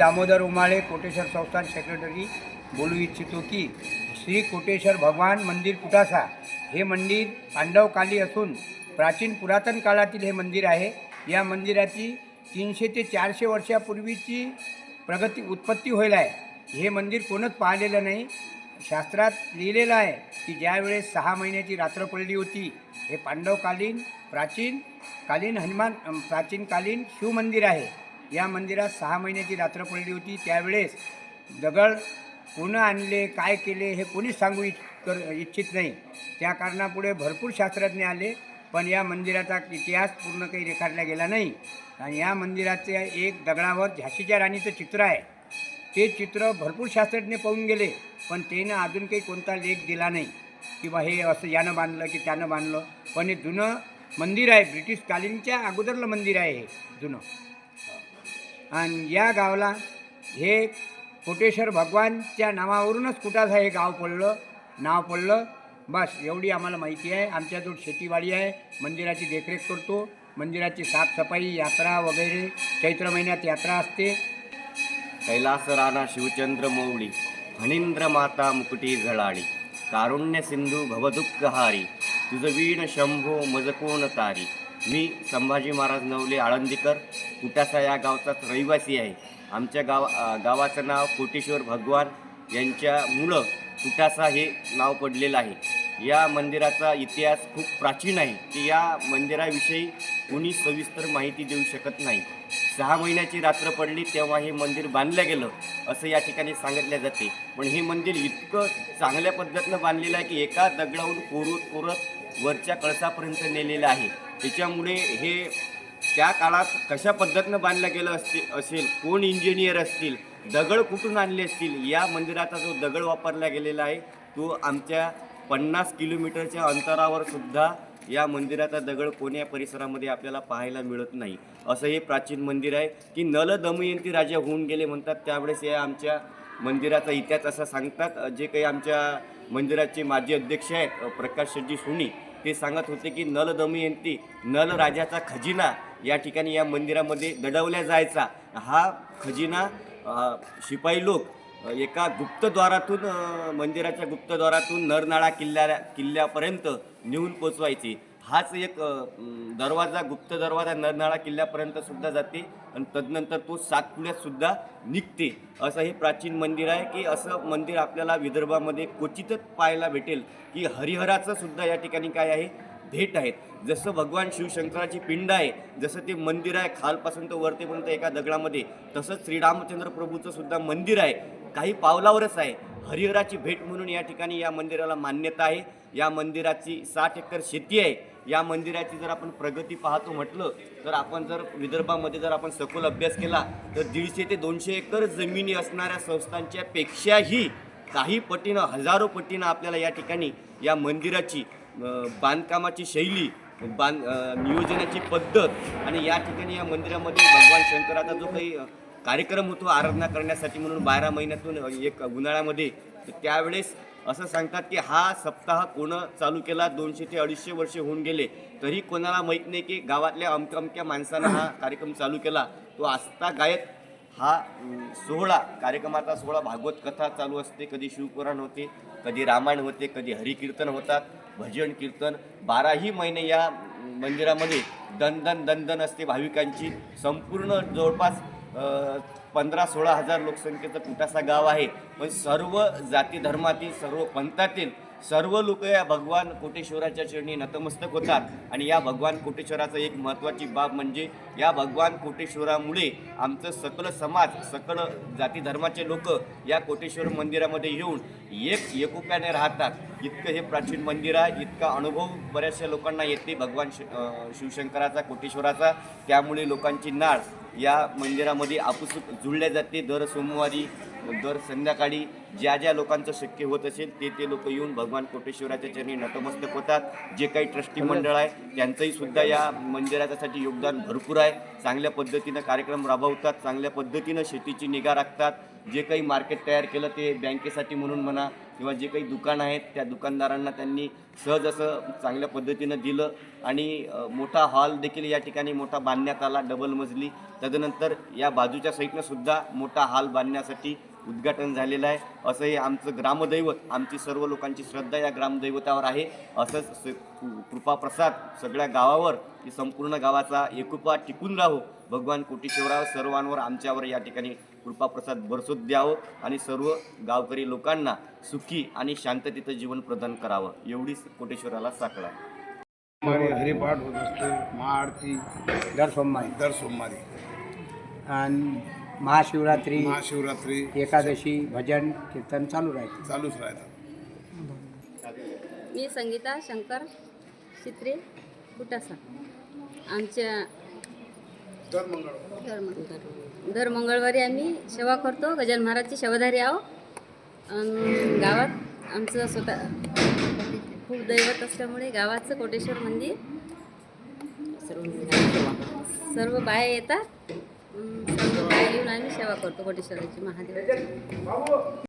दामोदर उमाळे कोटेश्वर संस्थान सेक्रेटरी बोलू इच्छितो की श्री कोटेश्वर भगवान मंदिर कुटासा हे मंदिर पांडवकाली असून प्राचीन पुरातन काळातील हे मंदिर आहे. या मंदिराची तीनशे ते चारशे वर्षापूर्वीची प्रगती उत्पत्ती होईल आहे. हे मंदिर कोणच पाहिलेलं नाही. शास्त्रात लिहिलेलं आहे की ज्यावेळेस सहा महिन्याची रात्र पडली होती हे पांडवकालीन प्राचीन कालीन हनुमान प्राचीनकालीन शिवमंदिर आहे. या मंदिरात सहा महिन्याची रात्र पडली होती. त्यावेळेस दगड कोणं आणले काय केले हे कोणीच सांगू इच्छ कर इच्छित नाही. त्या कारणापुढे भरपूर शास्त्रज्ञ आले पण या मंदिराचा इतिहास पूर्ण काही रेखाटला गेला नाही. आणि या मंदिराचे एक दगडावर झाशीच्या राणीचं चित्र आहे. ते चित्र भरपूर शास्त्रज्ञ पाहून गेले पण त्यानं अजून काही कोणता लेख दिला नाही. किंवा हे असं यानं बांधलं की त्यानं बांधलं. पण हे जुनं मंदिर आहे ब्रिटिश कालीनच्या अगोदरलं मंदिर आहे हे जुनं. आणि या गावाला हे कोटेश्वर भगवानच्या नावावरूनच कुठाचं हे गाव पडलं नाव पडलं. बस एवढी आम्हाला माहिती आहे. आमच्याजवळ शेतीवाडी आहे. मंदिराची देखरेख करतो. मंदिराची साफसफाई यात्रा वगैरे. चैत्र महिन्यात यात्रा असते. कैलास राणा शिवचंद्र मौळी फणींद्र माता मुकुटी झळाळी कारुण्य सिंधू भवदुःखहारी तुझ वीण शंभो मजकोण तारी. मी संभाजी महाराज नवले आळंदीकर कुटासा या गावचाच रहिवासी आहे. आमच्या गाव गावाचं नाव कोटेश्वर भगवान यांच्या मुळं कुटासा हे नाव पडलेलं आहे. या मंदिराचा इतिहास खूप प्राचीन आहे. की या मंदिराविषयी कोणी सविस्तर माहिती देऊ शकत नाही. सहा महिन्याची रात्र पडली तेव्हा हे मंदिर बांधलं गेलं असं या ठिकाणी सांगितलं जाते. पण हे मंदिर इतकं चांगल्या पद्धतीनं बांधलेलं आहे की एका दगडाहून कोरत कोरत वरच्या कळसापर्यंत नेलेलं आहे. त्याच्यामुळे हे त्या काळात कशा पद्धतीनं बांधलं गेलं असते असेल कोण इंजिनियर असतील दगड कुठून आणले असतील या मंदिराचा जो दगड वापरला गेलेला आहे तो आमच्या पन्नास किलोमीटरच्या अंतरावर सुद्धा या मंदिराचा दगड कोण्या परिसरामध्ये आपल्याला पाहायला मिळत नाही. असं हे प्राचीन मंदिर आहे की नल दमयंती राजा होऊन गेले म्हणतात त्यावेळेस या आमच्या मंदिराचा इतिहास असा सांगतात. जे काही आमच्या मंदिराचे माजी अध्यक्ष आहेत प्रकाश शेट्टी सोनी ते सांगत होते की नल दमयंती नल राजाचा खजिना या ठिकाणी या मंदिरामध्ये दडवल्या जायचा. हा खजिना शिपाई लोक एका गुप्तद्वारातून मंदिराच्या गुप्तद्वारातून नरनाळा किल्ल्या किल्ल्यापर्यंत नेऊन पोचवायचे. हाच एक दरवाजा गुप्त दरवाजा नरनाळा किल्ल्यापर्यंत सुद्धा जाते आणि तदनंतर तो सातपुड्यात सुद्धा निघते. असं हे प्राचीन मंदिर आहे की असं मंदिर आपल्याला विदर्भामध्ये क्वचितच पाहायला भेटेल की हरिहराचं सुद्धा या ठिकाणी काय आहे? भेट आहेत. जसं भगवान शिवशंकराची पिंड आहे जसं ते मंदिर आहे खालपासून तर वरतेपर्यंत एका दगडामध्ये तसंच श्रीरामचंद्र प्रभूचं सुद्धा मंदिर आहे. काही पावलावरच आहे. हरिहराची भेट म्हणून या ठिकाणी या मंदिराला मान्यता आहे. या मंदिराची साठ एकर शेती आहे. या मंदिराची जर आपण प्रगती पाहतो म्हटलं तर आपण जर विदर्भामध्ये जर आपण सखोल अभ्यास केला तर दीडशे ते दोनशे एकर जमिनी असणाऱ्या संस्थांच्या पेक्षाही काही पटीनं हजारो पटीनं आपल्याला या ठिकाणी या मंदिराची बांधकामाची शैली बांध नियोजनाची पद्धत आणि या ठिकाणी या मंदिरामध्ये भगवान शंकराचा जो काही कार्यक्रम होतो आराधना करण्यासाठी म्हणून बारा महिन्यातून एक उन्हाळ्यामध्ये तर त्यावेळेस असं सांगतात की हा सप्ताह कोणं चालू केला? दोनशे ते अडीचशे वर्ष होऊन गेले. तरी कोणाला माहीत नाही की गावातल्या अमक्या अमक्या माणसानं हा कार्यक्रम चालू केला. तो आस्था गायत हा सोहळा कार्यक्रमाचा सोहळा भागवत कथा चालू असते. कधी शिवपुराण होते कधी रामायण होते कधी हरिकीर्तन होतात. भजन कीर्तन बाराही महिने या मंदिरामध्ये दणदण दणदण असते भाविकांची. संपूर्ण जवळपास पंधरा सोळा हजार लोकसंख्येचा कुटासा गाव आहे. पण सर्व जाती धर्मातील सर्व पंथातील सर्व लोक या भगवान कोटेश्वराच्या चरणी नतमस्तक होतात. आणि या भगवान कोटेश्वराचं एक महत्त्वाची बाब म्हणजे या भगवान कोटेश्वरामुळे आमचं सकल समाज सकल जाती धर्माचे लोक या कोटेश्वर मंदिरामध्ये येऊन एक एकोप्याने राहतात. इतकं हे प्राचीन मंदिर आहे. इतका अनुभव बऱ्याचशा लोकांना येते भगवान शि शिवशंकराचा कोटेश्वराचा. त्यामुळे लोकांची नाळ या मंदिरामध्ये आपुसूक जुळल्या जाते. दर सोमवारी दर संध्याकाळी ज्या ज्या लोकांचं शक्य होत असेल ते ते लोक येऊन भगवान कोटेश्वराच्या चरणी नतमस्तक होतात. जे काही ट्रस्टी मंडळ आहे त्यांचंही सुद्धा या मंदिराच्यासाठी योगदान भरपूर आहे. चांगल्या पद्धतीनं कार्यक्रम राबवतात चांगल्या पद्धतीनं शेतीची निगा राखतात. जे काही मार्केट तयार केलं ते बँकेसाठी म्हणून म्हणा किंवा जे काही दुकान आहेत त्या दुकानदारांना त्यांनी सहज असं चांगल्या पद्धतीनं दिलं. आणि मोठा हॉल देखील या ठिकाणी मोठा बांधण्यात आला डबल मजली. तदनंतर या बाजूच्या साईडनं सुद्धा मोठा हॉल बांधण्यासाठी उद्घाटन झालेलं आहे. असं हे आमचं ग्रामदैवत आमची सर्व लोकांची श्रद्धा या ग्रामदैवतावर आहे. असंच स- कृ- कृपाप्रसाद सगळ्या गावावर की संपूर्ण गावाचा एकुपा टिकून राहो. भगवान कोटीश्वराव सर्वांवर आमच्यावर या ठिकाणी कृपाप्रसाद बरसोत द्यावं आणि सर्व गावकरी लोकांना सुखी आणि शांततेचं जीवन प्रदान करावं. एवढीच कोटेश्वराला साकडा हमारे हरिपाठ होत असते महाआरती दर सोमवारी. दर सोमवारी. आणि महाशिवरात्री महाशिवरात्री एकादशी भजन कीर्तन चालू राहते. चालूच राहतात. मी संगीता शंकर चित्रे कुटासा. आमच्या दर मंगळवार दर आम्ही सेवा करतो. गजान महाराजची सेवाधारी आहो. अन् गावात आमचं स्वतः खूप दैवत असल्यामुळे गावाचं कोटेश्वर मंदिर सर्व बाया येतात. अन् सर्व येऊन आम्ही सेवा करतो कोटेश्वराची महादेवाची.